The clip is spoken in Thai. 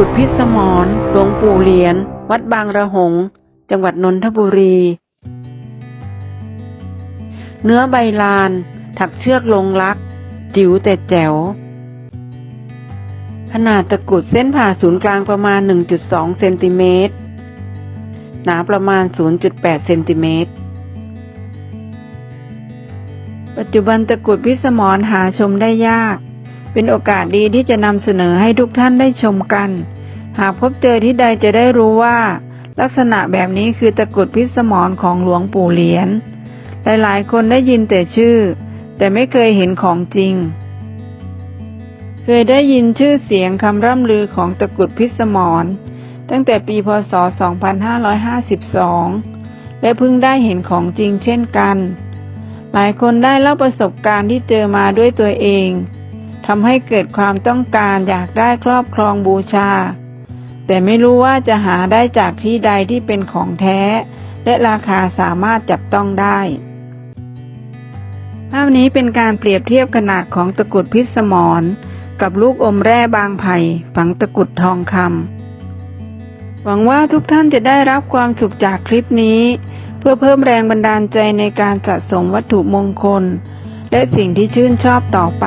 กุดพิสมรหลวงปู่เหรียญ วัดบางระหง จังหวัดนนทบุรี เนื้อใบลาน ถักเชือกลงรัก จิ๋วแต่แจ๋ว ขนาดตะกรุดเส้นผ่าศูนย์กลางประมาณ 1.2 เซนติเมตร หนาประมาณ 0.8 เซนติเมตร ปัจจุบันตะกรุดพิสมรหาชมได้ยาก เป็นโอกาสดีที่จะนำเสนอให้ทุกท่านได้ชมกัน หากพบเจอที่ใดจะได้รู้ว่า ลักษณะแบบนี้คือตะกรุดพิสมรของหลวงปู่เหรียญหลายๆ คนได้ยินแต่ชื่อ แต่ไม่เคยเห็นของจริง เคยได้ยินชื่อเสียงคำร่ำลือของตะกรุดพิสมรตั้งแต่ปีพศ 2552 และเพิ่งได้เห็นของจริงเช่นกัน หลายคนได้เล่าประสบการณ์ที่เจอมาด้วยตัวเอง ทำให้เกิดความต้องการอยากได้ครอบครองบูชา แต่ไม่รู้ว่าจะหาได้จากที่ใดที่เป็นของแท้ และราคาสามารถจับต้องได้ ภาพนี้เป็นการเปรียบเทียบขนาดของตะกุดพิษสมรกับลูกอมแร่บางไผ่ฝังตะกุดทองคำหวังว่าทุกท่านจะได้รับความสุขจากคลิปนี้ เพื่อเพิ่มแรงบันดาลใจในการสะสมวัตถุมงคล และสิ่งที่ชื่นชอบต่อไป